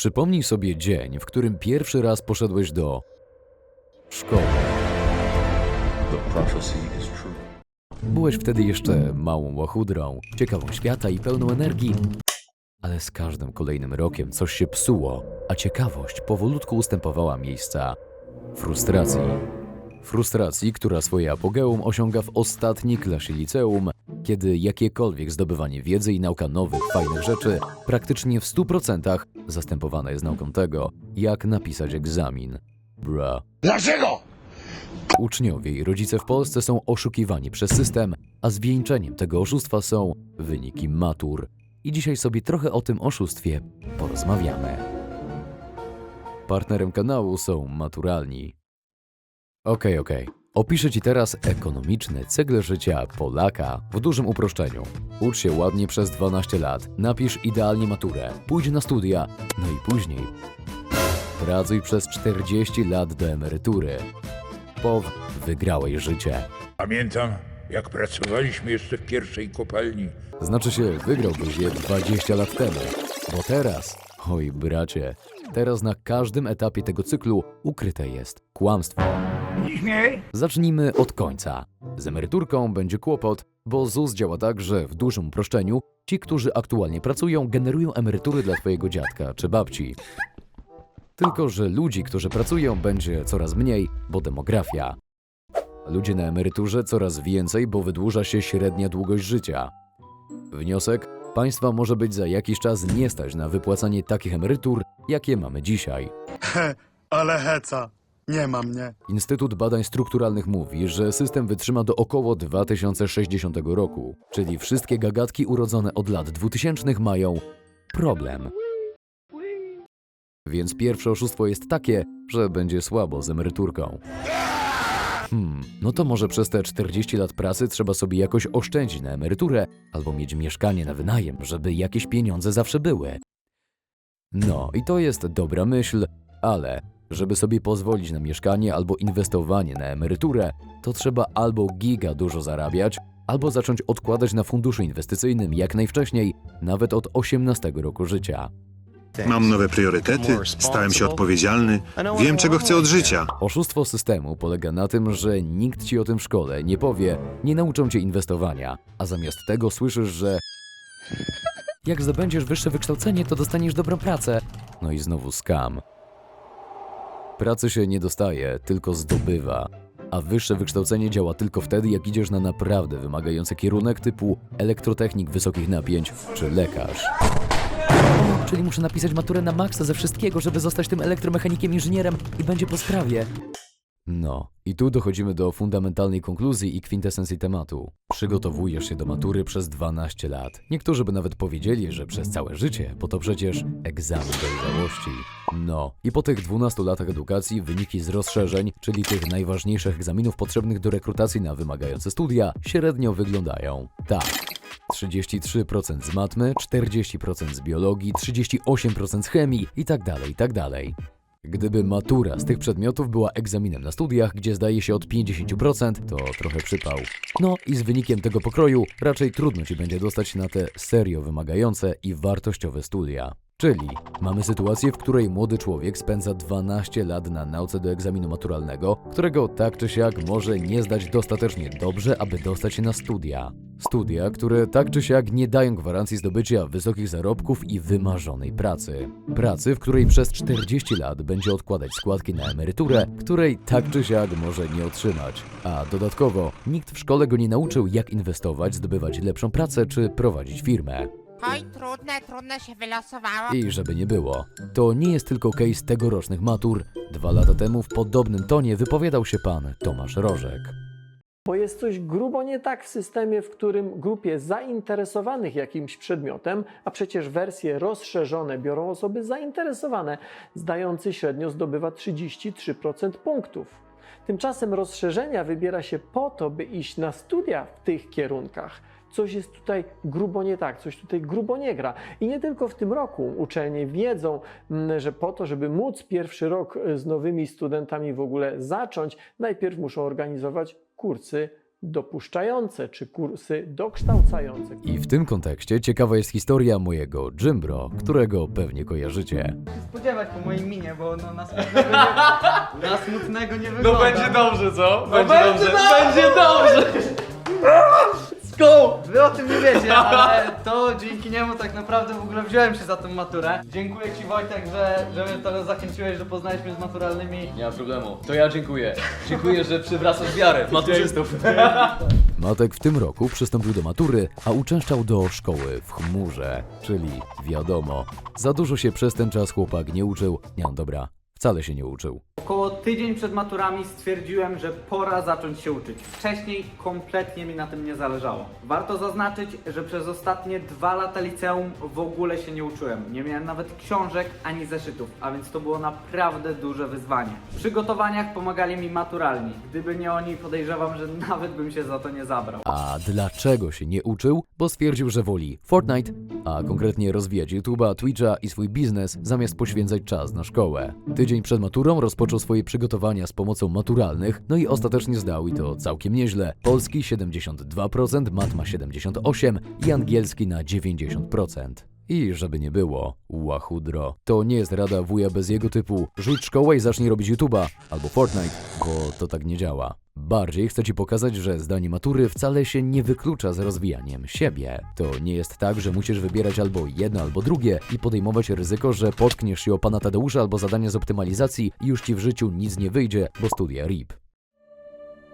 Przypomnij sobie dzień, w którym pierwszy raz poszedłeś do szkoły. Byłeś wtedy jeszcze małą łachudrą, ciekawą świata i pełną energii. Ale z każdym kolejnym rokiem coś się psuło, a ciekawość powolutku ustępowała miejsca frustracji. Frustracji, która swoje apogeum osiąga w ostatniej klasie liceum, kiedy jakiekolwiek zdobywanie wiedzy i nauka nowych, fajnych rzeczy praktycznie w 100% zastępowane jest nauką tego, jak napisać egzamin. Bra. Dlaczego? Uczniowie i rodzice w Polsce są oszukiwani przez system, a zwieńczeniem tego oszustwa są wyniki matur. I dzisiaj sobie trochę o tym oszustwie porozmawiamy. Partnerem kanału są maturalni. Okej, okej. Opiszę Ci teraz ekonomiczny cykl życia Polaka w dużym uproszczeniu. Ucz się ładnie przez 12 lat, napisz idealnie maturę, pójdź na studia, no i później pracuj przez 40 lat do emerytury. Pow, wygrałeś życie. Pamiętam, jak pracowaliśmy jeszcze w pierwszej kopalni. Znaczy się, wygrałbyś je 20 lat temu. Bo teraz, oj bracie, teraz na każdym etapie tego cyklu ukryte jest kłamstwo. Zacznijmy od końca. Z emeryturką będzie kłopot, bo ZUS działa tak, że w dużym uproszczeniu ci, którzy aktualnie pracują, generują emerytury dla twojego dziadka czy babci. Tylko, że ludzi, którzy pracują, będzie coraz mniej, bo demografia. Ludzie na emeryturze coraz więcej, bo wydłuża się średnia długość życia. Wniosek? Państwa może być za jakiś czas nie stać na wypłacanie takich emerytur, jakie mamy dzisiaj. Ale heca. Nie ma mnie. Instytut Badań Strukturalnych mówi, że system wytrzyma do około 2060 roku, czyli wszystkie gagatki urodzone od lat 2000 mają problem. Więc pierwsze oszustwo jest takie, że będzie słabo z emeryturką. Hmm, no to może przez te 40 lat pracy trzeba sobie jakoś oszczędzić na emeryturę albo mieć mieszkanie na wynajem, żeby jakieś pieniądze zawsze były. No i to jest dobra myśl, ale żeby sobie pozwolić na mieszkanie albo inwestowanie na emeryturę, to trzeba albo giga dużo zarabiać, albo zacząć odkładać na funduszu inwestycyjnym jak najwcześniej, nawet od 18 roku życia. Mam nowe priorytety, stałem się odpowiedzialny, wiem czego chcę od życia. Oszustwo systemu polega na tym, że nikt ci o tym w szkole nie powie, nie nauczą cię inwestowania, a zamiast tego słyszysz, że jak zdobędziesz wyższe wykształcenie, to dostaniesz dobrą pracę. No i znowu skam. Pracy się nie dostaje, tylko zdobywa. A wyższe wykształcenie działa tylko wtedy, jak idziesz na naprawdę wymagający kierunek typu elektrotechnik wysokich napięć czy lekarz. Czyli muszę napisać maturę na maksa ze wszystkiego, żeby zostać tym elektromechanikiem inżynierem i będzie po sprawie. No, i tu dochodzimy do fundamentalnej konkluzji i kwintesencji tematu. Przygotowujesz się do matury przez 12 lat. Niektórzy by nawet powiedzieli, że przez całe życie, bo to przecież egzamin dojrzałości. No, i po tych 12 latach edukacji wyniki z rozszerzeń, czyli tych najważniejszych egzaminów potrzebnych do rekrutacji na wymagające studia, średnio wyglądają tak. 33% z matmy, 40% z biologii, 38% z chemii i tak dalej, i tak dalej. Gdyby matura z tych przedmiotów była egzaminem na studiach, gdzie zdaje się od 50%, to trochę przypał. No i z wynikiem tego pokroju raczej trudno ci będzie dostać na te serio wymagające i wartościowe studia. Czyli mamy sytuację, w której młody człowiek spędza 12 lat na nauce do egzaminu maturalnego, którego tak czy siak może nie zdać dostatecznie dobrze, aby dostać się na studia. Studia, które tak czy siak nie dają gwarancji zdobycia wysokich zarobków i wymarzonej pracy. Pracy, w której przez 40 lat będzie odkładać składki na emeryturę, której tak czy siak może nie otrzymać. A dodatkowo nikt w szkole go nie nauczył, jak inwestować, zdobywać lepszą pracę czy prowadzić firmę. Oj, trudne, trudne się wylosowało. I żeby nie było, to nie jest tylko case tegorocznych matur. Dwa lata temu w podobnym tonie wypowiadał się pan Tomasz Rożek. Bo jest coś grubo nie tak w systemie, w którym grupie zainteresowanych jakimś przedmiotem, a przecież wersje rozszerzone biorą osoby zainteresowane, zdający średnio zdobywa 33% punktów. Tymczasem rozszerzenia wybiera się po to, by iść na studia w tych kierunkach. Coś jest tutaj grubo nie tak, coś tutaj grubo nie gra. I nie tylko w tym roku uczelnie wiedzą, mm, że po to, żeby móc pierwszy rok y, z nowymi studentami w ogóle zacząć, najpierw muszą organizować kursy dopuszczające czy kursy dokształcające. I w tym kontekście ciekawa jest historia mojego Jimbro, którego pewnie kojarzycie. spodziewać po mojej minie, bo no na smutnego nie, na smutnego nie wygląda. No będzie dobrze, co? No będzie dobrze. Będzie dobrze! Go! Wy o tym nie wiecie, ale to dzięki niemu tak naprawdę w ogóle wziąłem się za tą maturę. Dziękuję Ci Wojtek, że, że mnie to zachęciłeś, że poznałeś mnie z maturalnymi. Nie ma problemu. To ja dziękuję. Dziękuję, że przywracasz wiarę w maturzystów. Matek w tym roku przystąpił do matury, a uczęszczał do szkoły w chmurze. Czyli wiadomo, za dużo się przez ten czas chłopak nie uczył. Nie, dobra, wcale się nie uczył. Około tydzień przed maturami stwierdziłem, że pora zacząć się uczyć. Wcześniej kompletnie mi na tym nie zależało. Warto zaznaczyć, że przez ostatnie dwa lata liceum w ogóle się nie uczyłem. Nie miałem nawet książek ani zeszytów, a więc to było naprawdę duże wyzwanie. W przygotowaniach pomagali mi maturalni. Gdyby nie oni, podejrzewam, że nawet bym się za to nie zabrał. A dlaczego się nie uczył? Bo stwierdził, że woli Fortnite, a konkretnie rozwijać YouTube'a, Twitcha i swój biznes, zamiast poświęcać czas na szkołę. Tydzień przed maturą rozpoczął swoje przygotowania z pomocą maturalnych, no i ostatecznie zdał i to całkiem nieźle. Polski 72%, matma 78% i angielski na 90%. I żeby nie było, łachudro. To nie jest rada wuja bez jego typu rzuć szkołę i zacznij robić YouTube'a albo Fortnite, bo to tak nie działa. Bardziej chcę ci pokazać, że zdanie matury wcale się nie wyklucza z rozwijaniem siebie. To nie jest tak, że musisz wybierać albo jedno, albo drugie i podejmować ryzyko, że potkniesz się o pana Tadeusza albo zadanie z optymalizacji i już ci w życiu nic nie wyjdzie, bo studia RIP.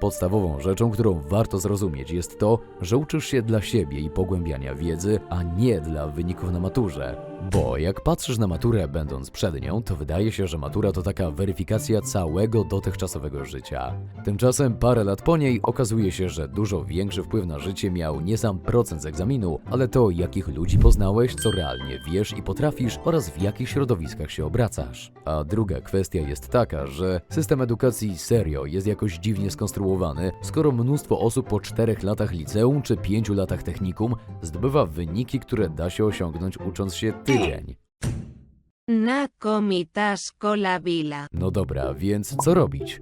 Podstawową rzeczą, którą warto zrozumieć, jest to, że uczysz się dla siebie i pogłębiania wiedzy, a nie dla wyników na maturze. Bo jak patrzysz na maturę będąc przed nią, to wydaje się, że matura to taka weryfikacja całego dotychczasowego życia. Tymczasem parę lat po niej okazuje się, że dużo większy wpływ na życie miał nie sam procent z egzaminu, ale to, jakich ludzi poznałeś, co realnie wiesz i potrafisz oraz w jakich środowiskach się obracasz. A druga kwestia jest taka, że system edukacji serio jest jakoś dziwnie skonstruowany, skoro mnóstwo osób po czterech latach liceum czy pięciu latach technikum zdobywa wyniki, które da się osiągnąć ucząc się tydzień. Na comitasco la vila. No dobra, więc co robić?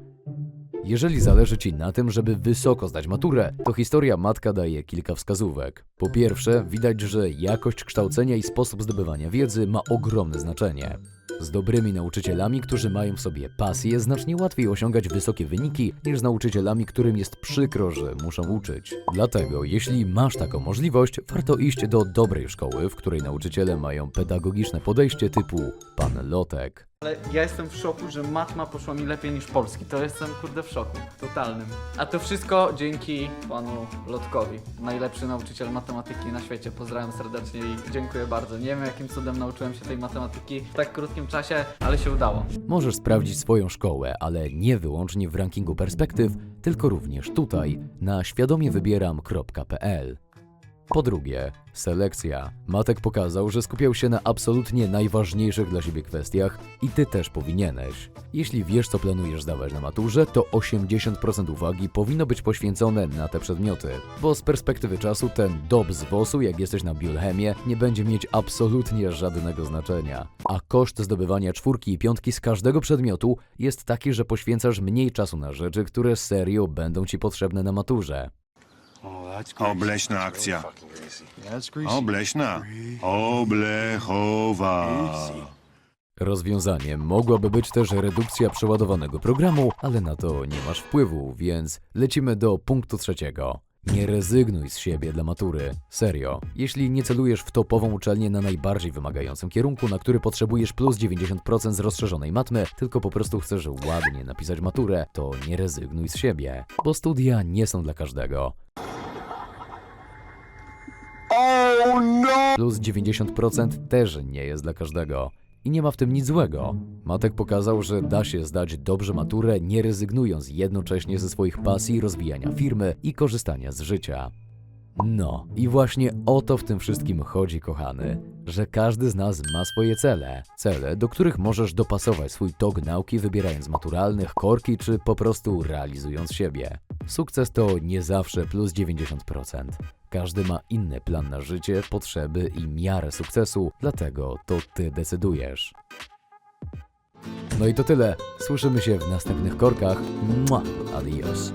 Jeżeli zależy Ci na tym, żeby wysoko zdać maturę, to historia matka daje kilka wskazówek. Po pierwsze, widać, że jakość kształcenia i sposób zdobywania wiedzy ma ogromne znaczenie. Z dobrymi nauczycielami, którzy mają w sobie pasję, znacznie łatwiej osiągać wysokie wyniki niż z nauczycielami, którym jest przykro, że muszą uczyć. Dlatego, jeśli masz taką możliwość, warto iść do dobrej szkoły, w której nauczyciele mają pedagogiczne podejście typu pan Lotek. Ale ja jestem w szoku, że matma poszła mi lepiej niż polski. To jestem kurde w szoku. Totalnym. A to wszystko dzięki panu Lotkowi. Najlepszy nauczyciel matematyki na świecie. Pozdrawiam serdecznie i dziękuję bardzo. Nie wiem jakim cudem nauczyłem się tej matematyki w tak krótkim czasie, ale się udało. Możesz sprawdzić swoją szkołę, ale nie wyłącznie w rankingu perspektyw, tylko również tutaj na świadomiewybieram.pl. Po drugie, selekcja. Matek pokazał, że skupiał się na absolutnie najważniejszych dla siebie kwestiach i ty też powinieneś. Jeśli wiesz, co planujesz zdawać na maturze, to 80% uwagi powinno być poświęcone na te przedmioty, bo z perspektywy czasu ten dob z WOS-u, jak jesteś na biolchemię, nie będzie mieć absolutnie żadnego znaczenia. A koszt zdobywania czwórki i piątki z każdego przedmiotu jest taki, że poświęcasz mniej czasu na rzeczy, które serio będą ci potrzebne na maturze. Obleśna akcja. Obleśna. Oblechowa. Rozwiązaniem mogłaby być też redukcja przeładowanego programu, ale na to nie masz wpływu, więc lecimy do punktu trzeciego. Nie rezygnuj z siebie dla matury. Serio. Jeśli nie celujesz w topową uczelnię na najbardziej wymagającym kierunku, na który potrzebujesz plus 90% z rozszerzonej matmy, tylko po prostu chcesz ładnie napisać maturę, to nie rezygnuj z siebie, bo studia nie są dla każdego. Plus 90% też nie jest dla każdego. I nie ma w tym nic złego. Matek pokazał, że da się zdać dobrze maturę, nie rezygnując jednocześnie ze swoich pasji, rozwijania firmy i korzystania z życia. No, i właśnie o to w tym wszystkim chodzi, kochany. Że każdy z nas ma swoje cele. Cele, do których możesz dopasować swój tok nauki, wybierając maturalnych, korki, czy po prostu realizując siebie. Sukces to nie zawsze plus 90%. Każdy ma inny plan na życie, potrzeby i miarę sukcesu, dlatego to ty decydujesz. No i to tyle. Słyszymy się w następnych korkach. Mua, adios.